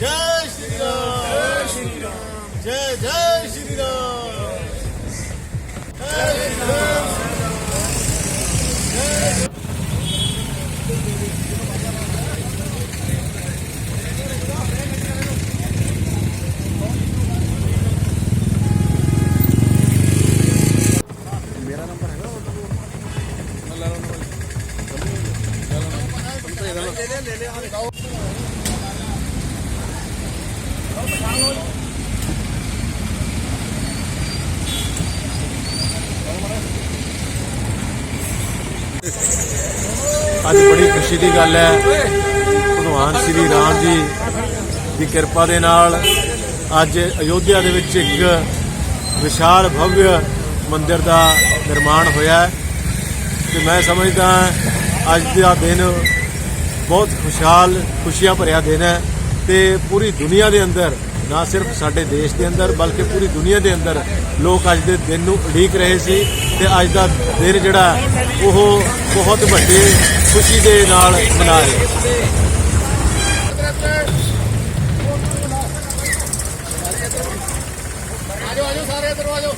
ਜੈ ਸ਼੍ਰੀ ਰਾਮ ਜੈ ਸ਼੍ਰੀ ਰਾਮ ਜੈ ਜੈ ਸ਼੍ਰੀ ਰਾਮ ਜੈ ਸ਼੍ਰੀ ਰਾਮ ਅੱਜ ਬੜੀ ਖੁਸ਼ੀ ਦੀ ਗੱਲ ਹੈ। ਭਗਵਾਨ ਸ੍ਰੀ ਰਾਮ ਜੀ ਦੀ ਕਿਰਪਾ ਦੇ ਨਾਲ ਅੱਜ ਅਯੋਧਿਆ ਦੇ ਵਿੱਚ ਇੱਕ ਵਿਸ਼ਾਲ ਭਵਯ ਮੰਦਿਰ ਦਾ ਨਿਰਮਾਣ ਹੋਇਆ ਹੈ। ਤੇ ਮੈਂ ਸਮਝਦਾ ਅੱਜ ਦਾ ਦਿਨ ਬਹੁਤ ਖੁਸ਼ਹਾਲ, ਖੁਸ਼ੀਆਂ ਭਰਿਆ ਦਿਨ ਹੈ ਤੇ ਪੂਰੀ ਦੁਨੀਆ ਦੇ ਅੰਦਰ ਨਾ ਸਿਰਫ ਸਾਡੇ ਦੇਸ਼ ਦੇ ਅੰਦਰ, ਬਲਕਿ ਪੂਰੀ ਦੁਨੀਆ ਦੇ ਅੰਦਰ ਲੋਕ ਅੱਜ ਦੇ ਦਿਨ ਨੂੰ ਉਡੀਕ ਰਹੇ ਸੀ ਤੇ ਅੱਜ ਦਾ ਦਿਨ ਜਿਹੜਾ ਉਹ ਬਹੁਤ ਵੱਡੀ ਖੁਸ਼ੀ ਦੇ ਨਾਲ ਮਨਾ ਰਹੇ ਆਜੋ ਆਜੋ, ਸਾਰੇ ਦਰਵਾਜ਼ੋ